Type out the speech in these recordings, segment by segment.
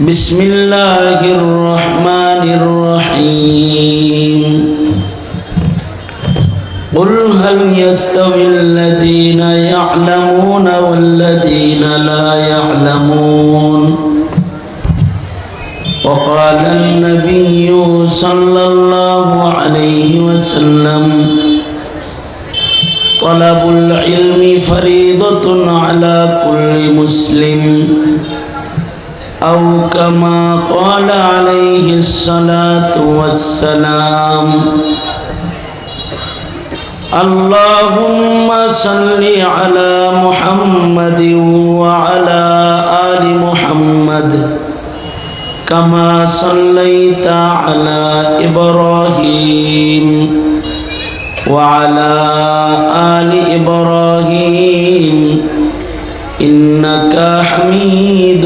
بسم الله الرحمن الرحيم. قل هل يستوي الذين يعلمون والذين لا يعلمون؟ وقال النبي صلى الله عليه وسلم طلب العلم فريضة على كل مسلم. أو كما قال عليه الصلاة والسلام اللهم صل على محمد وعلى آل محمد كما صليت على إبراهيم وعلى آل إبراهيم إنك حميد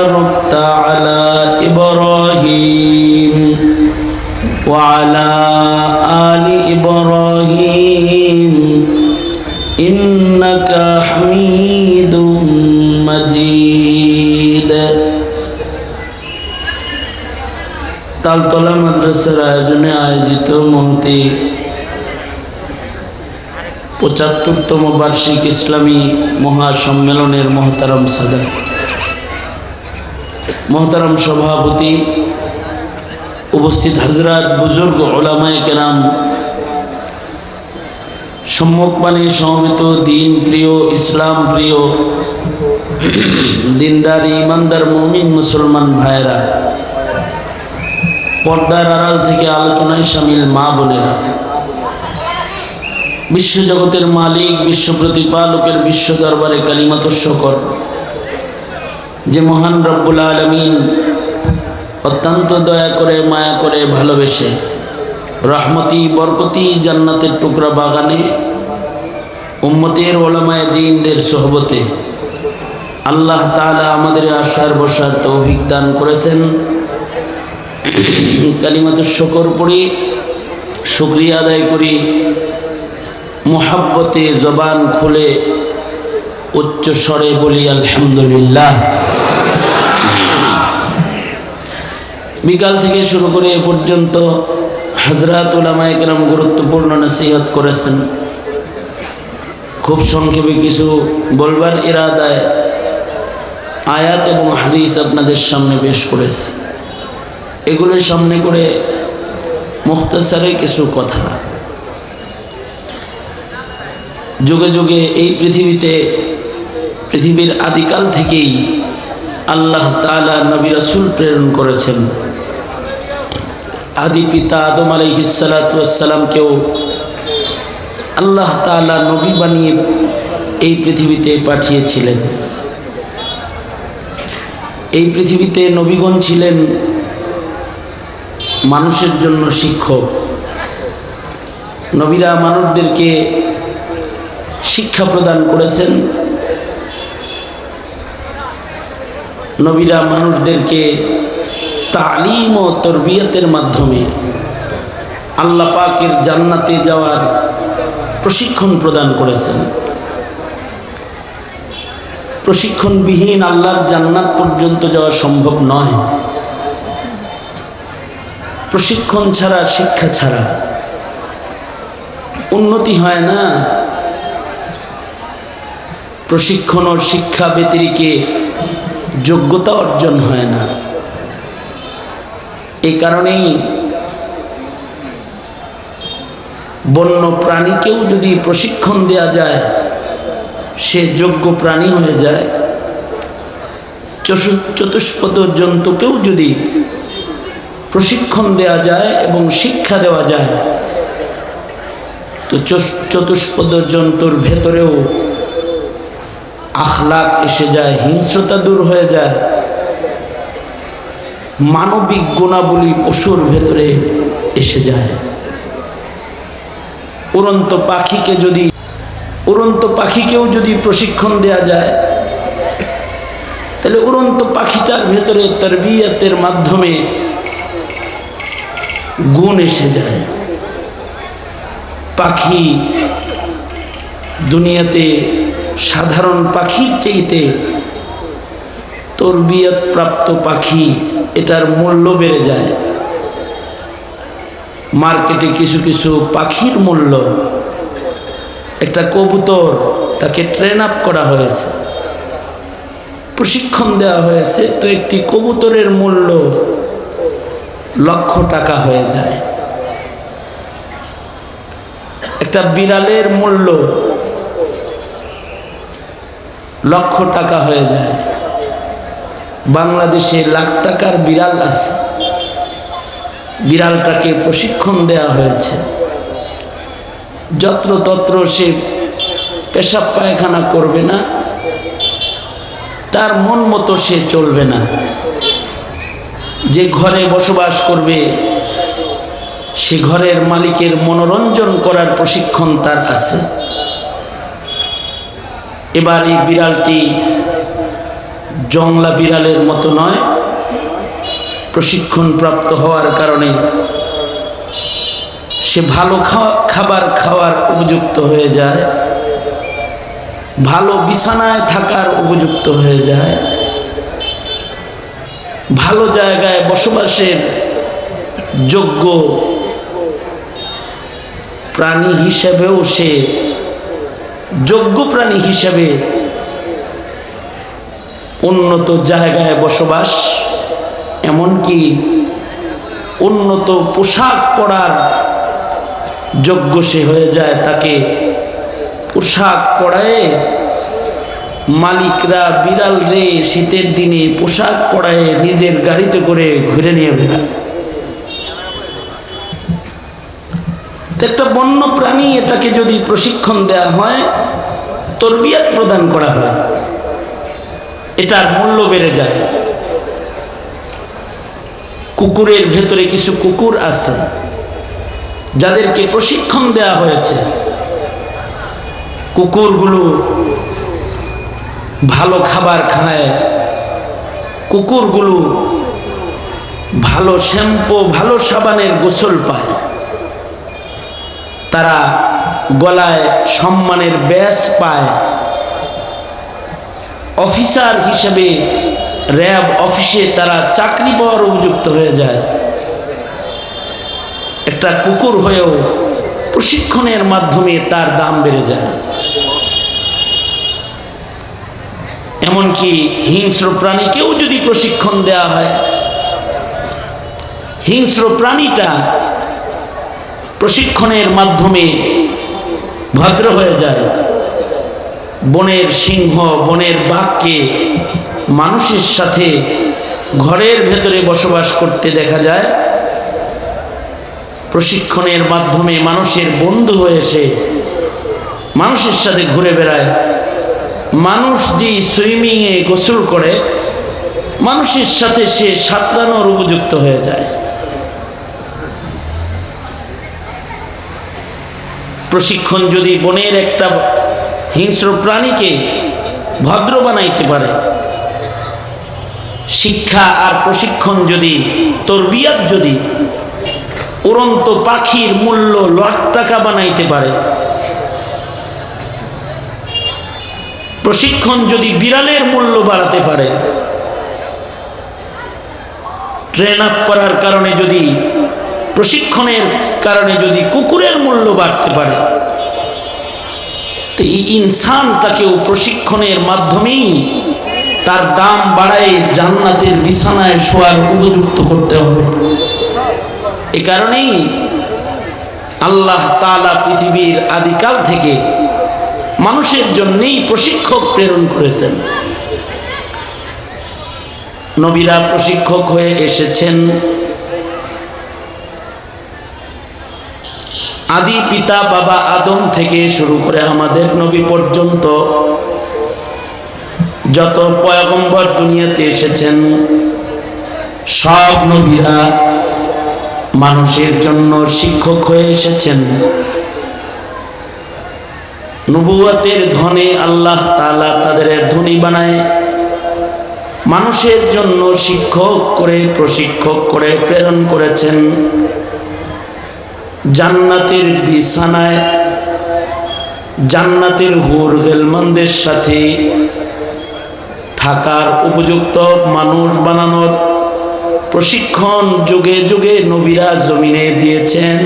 আয়োজনে আয়োজিত মহতি পঁচাত্তরতম বার্ষিক ইসলামী মহাসম্মেলনের মহতারম সাদা। মহতারম সভাপতি উপস্থিত হাজরাত বুজুর্গ ওলামায় কেরাম। সম্মুখবাণী সমবেত দিন প্রিয়, ইসলাম প্রিয়, দিনদার ইমানদার মমিন, মুসলমান ভাইরা পর্দার আড়াল থেকে আলোচনায় সামিল মা বোনেরা। বিশ্বজগতের মালিক, বিশ্ব প্রতিপালকের বিশ্ব দরবারে কালিমাত শকর যে মহান রব্বুল আলমিন অত্যন্ত দয়া করে, মায়া করে ভালোবেসে রহমতি, বরকতি জান্নাতের টুকরা বাগানে উম্মতের ওলামায় দিনদের সোহবতে আল্লাহ তালা আমাদের আশার বসার তৌফিক দান করেছেন। কালিমাত শকর পড়ি, শুক্রিয়া আদায় করি। মোহাব্বতে জবান খুলে উচ্চ স্বরে বলি, আলহামদুলিল্লাহ। বিকাল থেকে শুরু করে এ পর্যন্ত হাজরাত উলামায়করাম গুরুত্বপূর্ণ নসিহত করেছেন। খুব সংক্ষেপে কিছু বলবার ইরাদায় আয়াত এবং হাদিস আপনাদের সামনে পেশ করেছে। এগুলোর সামনে করে মুখতাসারে কিছু কথা। যুগে যুগে এই পৃথিবীতে পৃথিবীর আদিকাল থেকেই আল্লাহ তালা নবী রাসুল প্রেরণ করেছেন। আদি পিতা আদম আলহিসালাতামকেও আল্লাহ তালা নবী বানিয়ে এই পৃথিবীতে পাঠিয়েছিলেন। এই পৃথিবীতে নবীগণ ছিলেন মানুষের জন্য শিক্ষক। নবীরা মানুষদেরকে শিক্ষা প্রদান করেছেন। নবীরা মানুষদেরকে তালিম ও তরবিয়তের মাধ্যমে আল্লাহ পাকের জান্নাতে যাওয়ার প্রশিক্ষণ প্রদান করেছেন। প্রশিক্ষণবিহীন আল্লাহর জান্নাত পর্যন্ত যাওয়া সম্ভব নয়। প্রশিক্ষণ ছাড়া, শিক্ষা ছাড়া। উন্নতি হয় না। প্রশিক্ষণ ও শিক্ষা ব্যতিরিকে যোগ্যতা অর্জন হয় না। এই কারণেই বন্য প্রাণীকেও যদি প্রশিক্ষণ দেয়া যায়, সে যোগ্য প্রাণী হয়ে যায়। চতু- চতুষ্পদ জন্তুকেও যদি প্রশিক্ষণ দেওয়া যায় এবং শিক্ষা দেওয়া যায়। তো চতুষ্পদ জন্তুর ভেতরেও আখলাক এসে যায়, হিংস্রতা দূর হয়ে যায়। মানবিক গুণাবলী পশুর ভেতরে এসে যায়। উড়ন্ত পাখিকে যদি, উড়ন্ত পাখিকেও যদি প্রশিক্ষণ দেয়া যায়, তাহলে উড়ন্ত পাখিটার ভেতরে তরবিয়তের মাধ্যমে গুণ এসে যায়। পাখি দুনিয়াতে সাধারণ পাখির চাইতে তরবিয়ত প্রাপ্ত পাখি এটার মূল্য বেড়ে যায়। মার্কেটে কিছু কিছু পাখির মূল্য। একটা কবুতর, তাকে ট্রেন আপ করা হয়েছে। প্রশিক্ষণ দেওয়া হয়েছে। তো একটি কবুতরের মূল্য লক্ষ টাকা হয়ে যায়। একটা বিড়ালের মূল্য লক্ষ টাকা হয়ে যায়। বাংলাদেশে লাখ টাকার বিড়াল আছে। বিড়ালটাকে প্রশিক্ষণ দেওয়া হয়েছে। যত্রতত্র সে পেশাব পায়খানা করবে না। তার মন মতো সে চলবে না। যে ঘরে বসবাস করবে, সে ঘরের মালিকের মনোরঞ্জন করার প্রশিক্ষণ তার আছে। এবার এই বিড়ালটি জংলা বিড়ালের মতো নয়, প্রশিক্ষণ প্রাপ্ত হওয়ার কারণে সে ভালো খাবার খাওয়ার উপযুক্ত হয়ে যায়, ভালো বিছানায় থাকার উপযুক্ত হয়ে যায়। ভালো জায়গায় বসবাসের যোগ্য প্রাণী হিসেবেও সে যোগ্য প্রাণী হিসেবে উন্নত জায়গায় বসবাস, এমনকি উন্নত পোশাক পরার যোগ্য সে হয়ে যায় তাকে পোশাক পরায় মালিকরা বিড়াল রে শীতের দিনে পোশাক পরায় নিজের গাড়িতে করে ঘুরে নিয়ে বেড়ায়। একটা বন্য প্রাণী এটাকে যদি প্রশিক্ষণ দেওয়া হয়, তরবিয়াত প্রদান করা হয়, এটার মূল্য বেড়ে যায়। কুকুরের ভেতরে কিছু কুকুর আছে, যাদেরকে প্রশিক্ষণ দেওয়া হয়েছে। কুকুরগুলো ভালো খাবার খায়। কুকুরগুলো ভালো শ্যাম্পু, ভালো সাবানের গোসল পায়। তারা গলায় সম্মানের ব্যাস পায়। অফিসার হিসেবে, র্যাব অফিসে তারা চাকরি পাওয়ার উপযুক্ত হয়ে যায়। একটা কুকুর হয়েও প্রশিক্ষণের মাধ্যমে তার দাম বেড়ে যায়। এমনকি হিংস্র প্রাণীকেও যদি প্রশিক্ষণ দেওয়া হয়, হিংস্র প্রাণীটা প্রশিক্ষণের মাধ্যমে ভদ্র হয়ে যায়। বনের সিংহ, বনের বাঘকে মানুষের সাথে ঘরের ভেতরে বসবাস করতে দেখা যায়। প্রশিক্ষণের মাধ্যমে মানুষের বন্ধু হয়েছে মানুষের সাথে ঘুরে বেড়ায়। মানুষ যেই সুইমিংয়ে গোসল করে, মানুষের সাথে সে সাঁতরানোর উপযুক্ত হয়ে যায়। প্রশিক্ষণ যদি বনের একটা হিংস্র প্রাণীকে ভদ্র বানাইতে পারে, শিক্ষা আর প্রশিক্ষণ যদি, তরবিয়াত যদি, উড়ন্ত পাখির মূল্য লট টাকা বানাইতে পারে প্রশিক্ষণ যদি বিড়ালের মূল্য বাড়াতে পারে ট্রেন আপ করার কারণে যদি, প্রশিক্ষণের কারণে যদি কুকুরের মূল্য বাড়তে পারে, তো এই ইনসানটাকেও প্রশিক্ষণের মাধ্যমেই তার দাম বাড়ায় জান্নাতের বিছানায় শোয়ার উপযুক্ত করতে হবে। এ কারণেই আল্লাহ তালা পৃথিবীর আদিকাল থেকে মানুষের জন্যেই প্রশিক্ষক প্রেরণ করেছেন। নবীরা প্রশিক্ষক হয়ে এসেছেন। আদি পিতা বাবা আদম থেকে শুরু করে আমাদের নবী পর্যন্ত যত পয়গম্বর দুনিয়াতে এসেছেন, সব নবীরা মানুষের জন্য শিক্ষক হয়ে এসেছেন। নবুয়াতের ধনে আল্লাহ তালা তাদের ধনী বানায়। মানুষের জন্য শিক্ষক করে, প্রশিক্ষক করে, প্রেরণ করেছেন। জান্নাতের বিছানায়, জান্নাতের হুর হেলমন্দের সাথে থাকার উপযুক্ত মানুষ বানানোর প্রশিক্ষণ যুগে যুগে নবীরা জমিনে দিয়েছেন।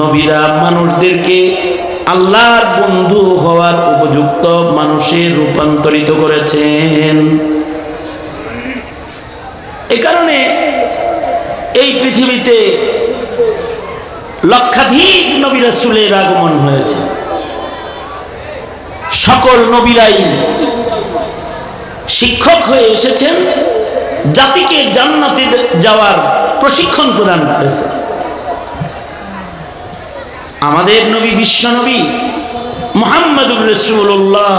নবীরা মানুষদেরকে আল্লাহর বন্ধু হওয়ার উপযুক্ত মানুষে রূপান্তরিত করেছেন। এ কারণে এই পৃথিবীতে লক্ষাধিক নবী রাসূলের আগমন হয়েছে। সকল নবীরাই শিক্ষক হয়ে এসেছেন, জাতিকে জান্নাতে যাওয়ার প্রশিক্ষণ প্রদান করেছে আমাদের নবী বিশ্বনবী মোহাম্মদুর রসুল্লাহ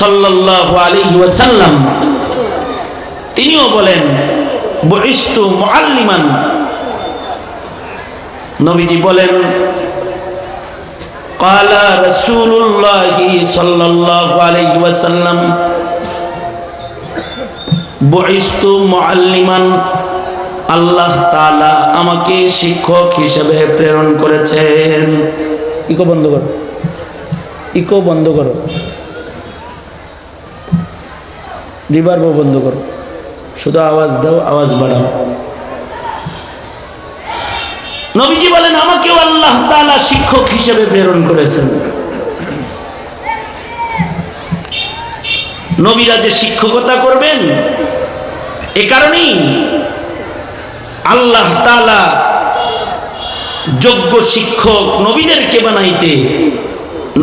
সাল্লাহ আলী ওয়াসাল্লাম, তিনিও বলেন বরিস্তু মোয়াল্লিমান নবীজি বলেন, কালা রসুল্লাহি সাল্লাহ আলী ওয়াসাল্লাম বরিস্তু মোয়াল্লিমান আল্লাহ তালা আমাকে শিক্ষক হিসেবে প্রেরণ করেছেন। ইকো বন্ধ করো। ইকো বন্ধ করো। রিভার্ব বন্ধ করো। শুধু আওয়াজ দাও আওয়াজ বাড়াও। নবীজি বলেন আমাকেও আল্লাহ তালা শিক্ষক হিসেবে প্রেরণ করেছেন। নবীরা যে শিক্ষকতা করবেন এ কারণেই আল্লাহ তালা যোগ্য শিক্ষক নবীদেরকে বানাইতে,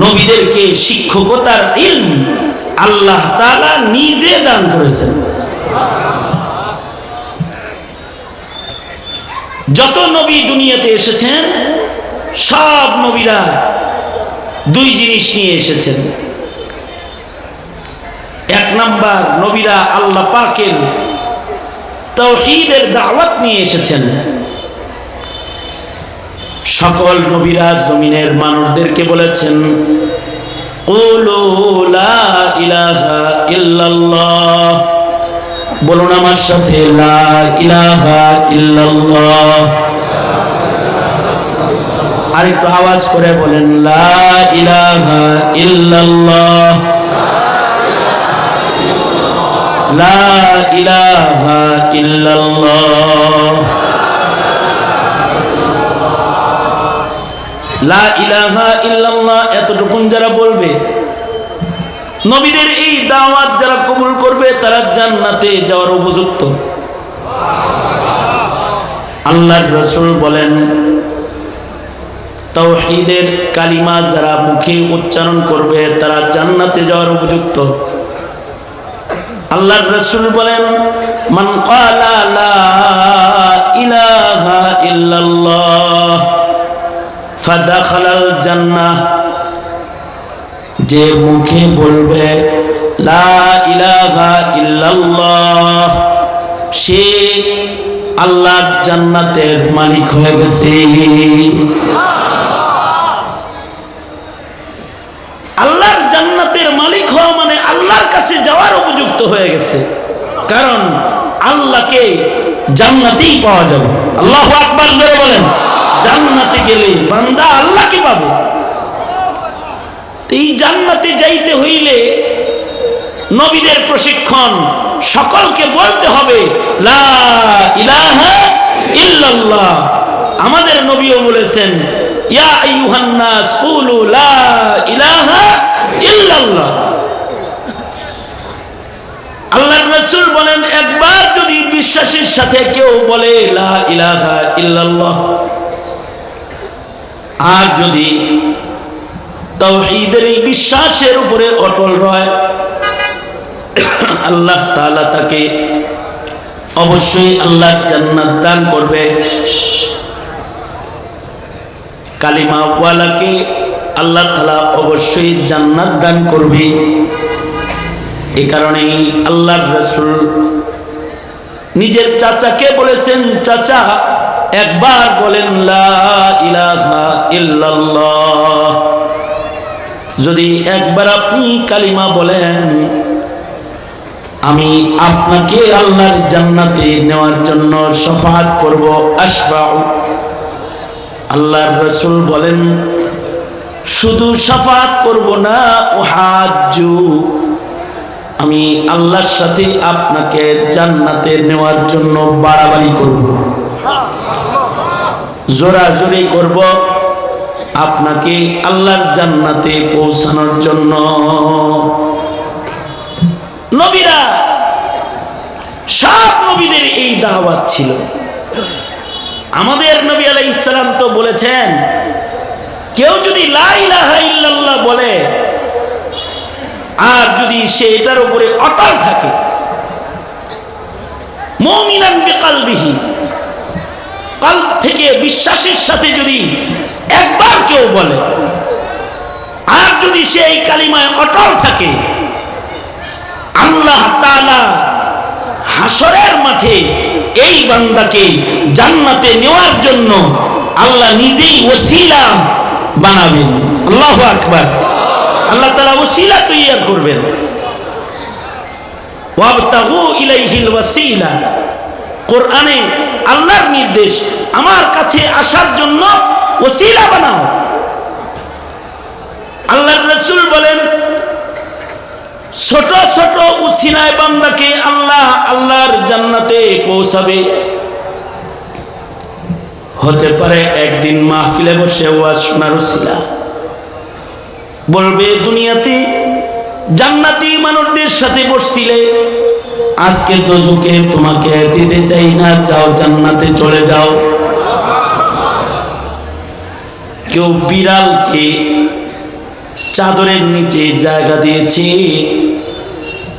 নবীদেরকে শিক্ষকতার ইলম আল্লাহ তালা নিজে দান করেছেন। যত নবী দুনিয়াতে এসেছেন, সব নবীরা দুই জিনিস নিয়ে এসেছেন। এক নাম্বার, নবীরা আল্লাহ পাকের তৌহিদের দাওয়াত নিয়ে এসেছেন। সকল নবীরা জমিনের মানুষদেরকে বলেছেন বলুন আমার সাথে, লা ইলাহা ইল্লাল্লাহ। আর একটু আওয়াজ করে বলেন, লা ইলাহা ইল্লাল্লাহ। এতটুকুন যারা বলবে, নবীদের এই দাওয়াত যারা কবুল করবে, তারা জান্নাতে যাওয়ার উপযুক্ত। আল্লাহর রসুল বলেন, তাওহীদের কালিমা যারা মুখে উচ্চারণ করবে, তারা জান্নাতে যাওয়ার উপযুক্ত। আল্লাহর রসুল বলেন, মান ক্বালা লা যে মুখে বলবে, লা ইল্লাল্লাহ সে আল্লাহর জান্নাতের মালিক হয়ে গেছে আল্লাহর জান্নাতের মালিক হওয়া মানে আল্লাহর কাছে যাওয়ার উপযুক্ত হয়ে গেছে। কারণ আল্লাহকে জান্নাতেই পাওয়া যাবে। আল্লাহ আকবার ধরে বলেন, জান্নাতে গেলে বান্দা আল্লাহকে পাবে। এই জান্নাতে যাইতে হইলে নবীদের প্রশিক্ষণ সকলকে বলতে হবে আমাদের নবীও বলেছেন, ইয়া আইয়ুহান নাস কুলু লা ইলাহা ইল্লাল্লাহ। আল্লাহর রাসূল বলেন, একবার যদি বিশ্বাসের সাথে কেউ বলে, লা ইলাহা ইল্লাল্লাহ, আর যদি তৌহিদের এই বিশ্বাসের উপরে অটল রয়, আল্লাহ তাআলা তাকে অবশ্যই আল্লাহ জান্নাত দান করবে। কালিমাওয়ালাকে আল্লাহ তালা অবশ্যই জান্নাত দান করবে। এ কারণেই আল্লাহর রসুল নিজের চাচাকে বলেছেন, চাচা, একবার বলেন যদি একবার আপনি কালিমা বলেন, আমি আপনাকে আল্লাহর জান্নাতে নেওয়ার জন্য সফাত করব, আশফাউ। আল্লাহর রসুল বলেন, শুধু সাফাত করব না ও হাজু আমি আল্লাহর সাথে আপনাকে জান্নাতে নেওয়ার জন্য বাড়াবাড়ি করব। জোরাজোরি করব আপনাকে আল্লাহর জান্নাতে পৌঁছানোর জন্য। নবীরা, সব নবীদের এই দাওয়াত ছিল। আমাদের নবী আলাই ইসলাম তো বলেছেন, কেউ যদি লাইলাহা বলে আর যদি সে এটার উপরে অটল থাকে কাল থেকে বিশ্বাসের সাথে যদি একবার কেউ বলে, আর যদি সে এই কালিমায় অটল থাকে, আল্লাহ হাসরের মাঠে এই বান্দাকে জান্নাতে নেওয়ার জন্য আল্লাহ নিজেই ওসিলা বানাবেন। আল্লাহ আকবার। আল্লাহ তারা ওসিলা তৈরি করবেন। আল্লাহর নির্দেশ, আমার কাছে আসার জন্য ওসিলা বানাও। রাসূল বলেন, ছোট ছোট উসিলায় বান্দাকে আল্লাহ আল্লাহর জান্নাতে পৌঁছাবে। হতে পারে একদিন মাহফিলে বসে ওয়াজ শোনার উসিলা বলবে, দুনিয়াতে জান্নাতি মানুষদের সাথে বসছিলে। আজকে দোজুকে তোমাকে দিতে চাই না। যাও জান্নাতে চলে যাও। কেউ বিড়ালকে চাদরের নিচে জায়গা দিয়েছে।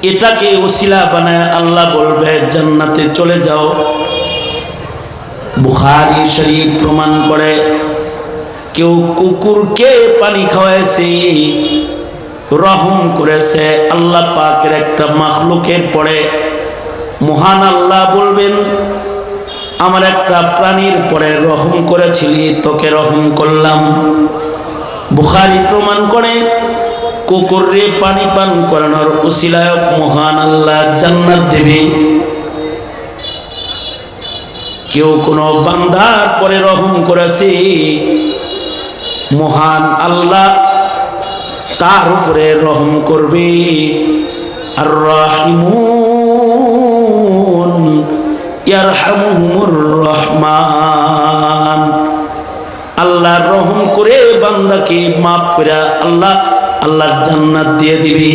এটাকে ওসিলা বানায় আল্লাহ বলবে, জান্নাতে চলে যাও। বুখারি শরীফ প্রমাণ করে কেউ কুকুরকে পানি খাওয়াইছে, রহম করেছে। আল্লাহ পাকের একটা মাখলুকের পরে মহান আল্লাহ বলবেন, আমার একটা প্রাণীর পরে রহম করেছিলি, তোকে রহম করলাম। বুখারি প্রমাণ করে কুকুরে পানি পান করানোর উসিলায়ক মহান আল্লাহ জান্নাত দেবে। কেউ কোনো বান্দার পরে রহম করেছে মহান আল্লাহ তার উপরে রহম করবে। আর রাহিমুন ইয়ারহামুহুমুর রহমান। আল্লাহ রহম করে বান্দাকে মাফ করে আল্লাহ আল্লাহর জান্নাত দিয়ে দিবি।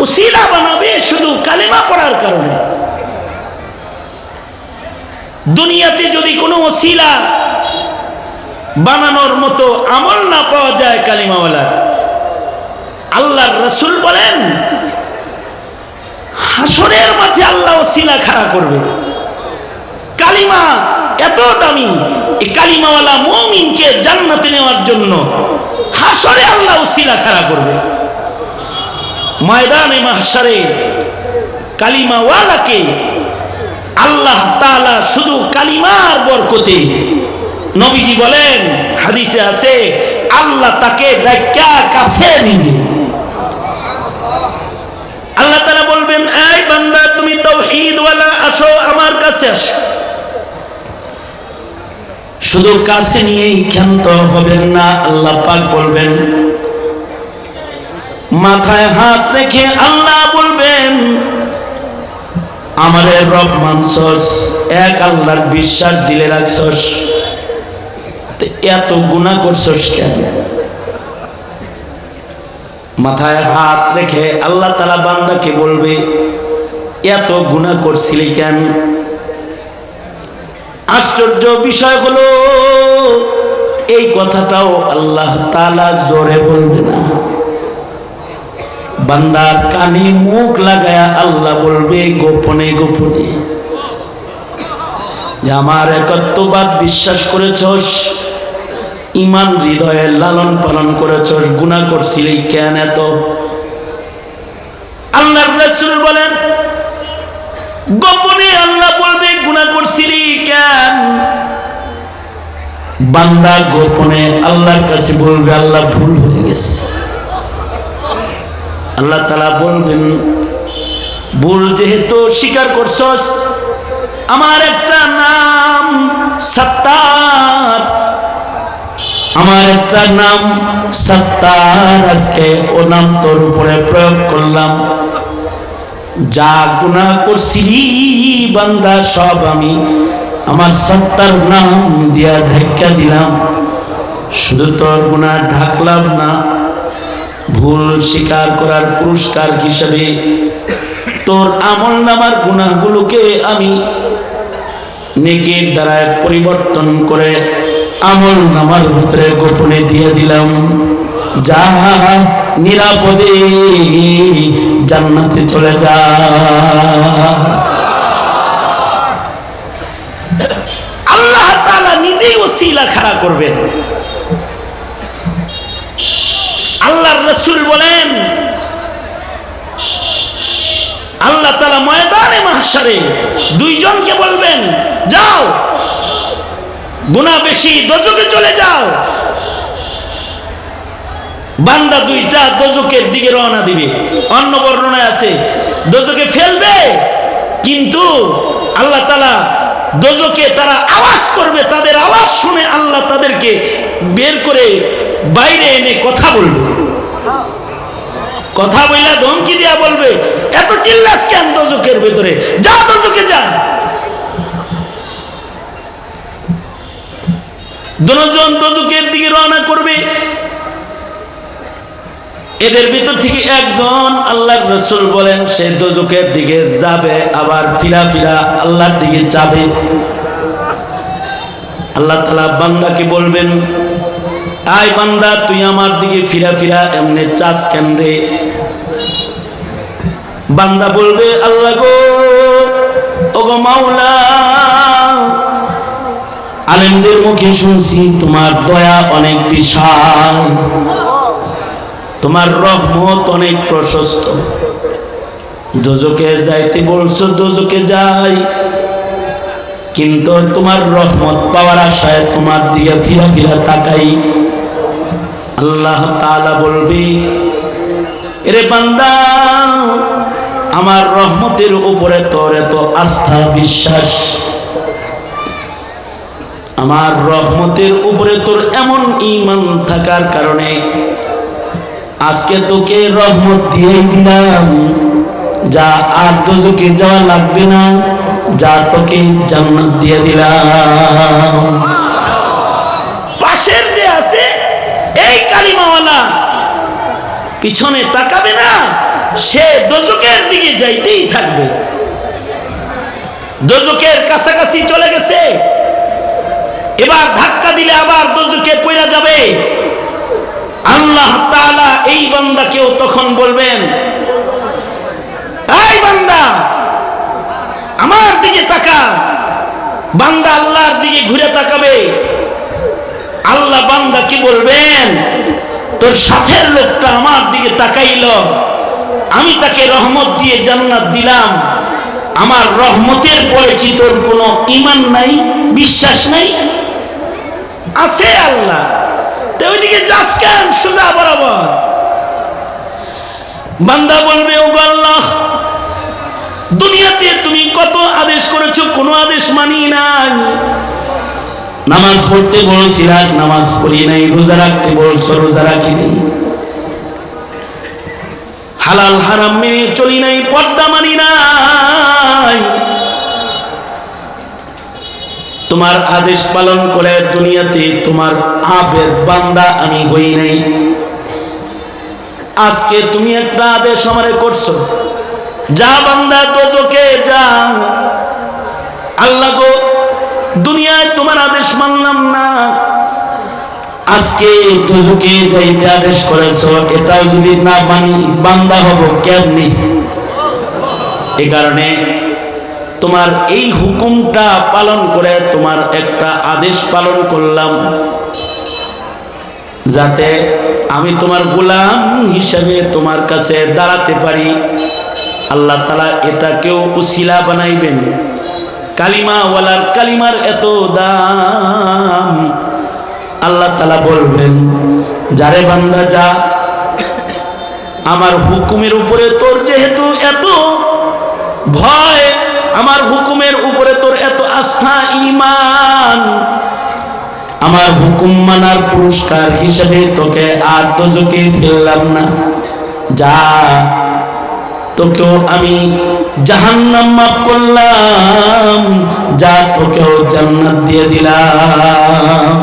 উসিলা বানাবে শুধু কালিমা পড়ার কারণে। দুনিয়াতে যদি কোনো ওসিলা বানানোর মতো আমল না পাওয়া যায় কালিমাওয়ালা আল্লাহর রসুল বলেন, হাসরের মাঠে আল্লাহ ওসিলা খাড়া করবে। কালিমা এত দামি এই কালিমাওয়ালা মমিনকে জান্নাতে নেওয়ার জন্য হাসরে আল্লাহ ওসিলা খাড়া করবে। ময়দানে মাহসারে কালিমাওয়ালাকে আল্লাহ তাআলা শুধু কালিমার বরকতে নবীজি বলেন, হাদিসে আছে, আল্লাহ তাকে কাছে নিবে আল্লাহ তাআলা বলবেন, এই বান্দা, তুমি তাওহীদ ওয়ালা, আসো আমার কাছে আসো। শুধু কাছে নিয়েই ক্ষান্ত হবেন না, আল্লাহ পাক বলবেন, মাথায় হাত রেখে আল্লাহ বলবেন, আমারে রব মানছস, এক আল্লাহর বিশ্বাস দিলে রাখছস। এত গুণা করছস কেন? মাথায় হাত রেখে আল্লাহ তালা বান্দাকে বলবে, এত গুণা করছিলি কেন? আশ্চর্য বিষয় হলো, এই কথাটাও আল্লাহ তালা জোরে বলবে না। বান্দার কানে মুখ লাগায়া আল্লাহ বলবে, গোপনে গোপনে। যে আমার একত্ববাদ বিশ্বাস করেছস ইমান হৃদয়ে লালন পালন করেছ গুণা করছিলি কেন এত। আল্লাহ রসুল বলেন, গোপনে আল্লাহ বলবে গুণা করছিলি কেন বান্দা গোপনে আল্লাহর কাছে বলবে, আল্লাহ ভুল হয়ে গেছে। আল্লাহ তালা বলবেন, ভুল যেহেতু স্বীকার করছস, আমার একটা নাম সত্তার। আমার একটা নাম সত্তার আজকে ও নাম তোর উপরে প্রয়োগ করলাম। যা গুণা করছিলি বান্দা, সব আমি আমার সত্তার নাম দিয়া ঢাকা দিলাম। শুধু তোর গুণা ঢাকলাম না, ভুল স্বীকার করার পুরস্কার হিসেবে তোর আমল নামার গুণাগুলোকে আমি নেকের দ্বারা পরিবর্তন করে আমল নামার ভিতরে গোপনে দিয়ে দিলাম। যা নিরাপদে জান্নাতে চলে যা। আল্লাহ তাআলা নিজেই ওসিলা খাড়া করবেন। আল্লাহর রসুল বলেন, আল্লাহ তালা ময়দানে মাহসারে দুইজনকে বলবেন, যাও গুণা বেশি, দজকে চলে যাও। বান্দা দুইটা দজকের দিকে রওনা দিবে। অন্য বর্ণনায় আছে, দজকে ফেলবে, কিন্তু আল্লাহ তালা দজকে তারা আওয়াজ করবে, তাদের আওয়াজ শুনে আল্লাহ তাদেরকে বের করে বাইরে এনে কথা বলবে। কথা বইলা ধমকি দিয়া বলবে, এত চিল্লাস কেন দজকের ভেতরে? যা দজকে যা। দুজন দজকের দিকে রওনা করবে। এদের ভিতর থেকে একজন আল্লাহর রসুল বলেন, সে দজকের দিকে যাবে, আবার ফিরা ফিরা আল্লাহর দিকে যাবে। আল্লাহ তালা বান্দাকে বলবেন, আয় বান্দা, তুই আমার দিকে ফিরা ফিরা এমনি চাষ কেন রে? বান্দা বলবে, আল্লাহ গো, ওগো মাওলা আলেমদের মুখে শুনছি, তোমার দয়া অনেক বিশাল। তোমার রহমত অনেক প্রশস্ত। দোজকে যাইতে বলছো, দোজকে যাই। কিন্তু তোমার রহমত পাওয়ার আশায় তোমার দিকে ফিরা ফিরা তাকাই। আল্লাহ তাআলা বলবি, এরে বান্দা, আমার রহমতের উপরে তোর এত আস্থা, বিশ্বাস। আমার রহমতের উপরে তোর এমন ইমান থাকার কারণে আজকে তোকে রহমত দিয়েই দিলাম। যা আর দোজকে যাওয়া লাগবে না, যা তোকে জান্নাত দিয়ে দিলাম। পাশের যে আছে, এই কালিমাওয়ালা, পিছনে তাকাবে না, সে দোজকের দিকে যাইতেই থাকবে। দোজকের কাছাকাছি চলে গেছে এবার ধাক্কা দিলে আবার দোজকে পড়া যাবে। আল্লাহ তাআলা এই বান্দাকেও তখন বলবেন বান্দা, আমার দিকে তাকা। বান্দা আল্লাহর দিকে ঘুরে তাকাবে। আল্লাহ বান্দা কি বলবেন, তোর সাথের লোকটা আমার দিকে তাকাইল। আমি তাকে রহমত দিয়ে জান্নাত দিলাম। আমার রহমতের পরে কি তোর কোনো ইমান নাই, বিশ্বাস নাই? আছে আল্লাহ। ওইদিকে যাস কেন? সোজা বরাবর। বান্দা বলবে ও আল্লাহ, দুনিয়াতে তুমি কত আদেশ করেছ, কোনো আদেশ মানি নাই। নামাজ পড়তে বলছি রাখ নামাজ পড়ি নাই, রোজা রাখতে বলছো রোজা রাখি নাই। হালাল হারাম মেনে চলি নাই, পর্দা মানি নাই। তোমার আদেশ পালন করে দুনিয়াতে তোমার আবেদ বান্দা আমি হই নাই। আজকে তুমি একটা আদেশ আমারে করছ। যা বান্দা দোজকে যা আল্লাহ গো, দুনিয়ায় তোমার আদেশ মানলাম না। আজকে দোজকে যাইতে আদেশ করেছ এটাও যদি না মানি, বান্দা হব কেমনি? এ কারণে তোমার এই হুকুমটা পালন করে তোমার একটা আদেশ পালন করলাম। যাতে আমি তোমার গোলাম হিসাবে তোমার কাছে দাঁড়াতে পারি। আল্লাহ তালা এটাকেও উসিলা বানাইবেন। কালিমা ওয়ালার কালিমার এত দাম। আল্লাহ তালা বলবেন, যারে বান্দা যা, আমার হুকুমের উপরে তোর যেহেতু এত ভয় আমার হুকুমের উপরে তোর এত আস্থা ইমান আমার হুকুম মানার পুরস্কার হিসেবে তোকে আর দোজকে ফেললাম না। যা, তোকেও আমি জাহান্নাম মাফ করলাম, যা তোকেও জান্নাত দিয়ে দিলাম।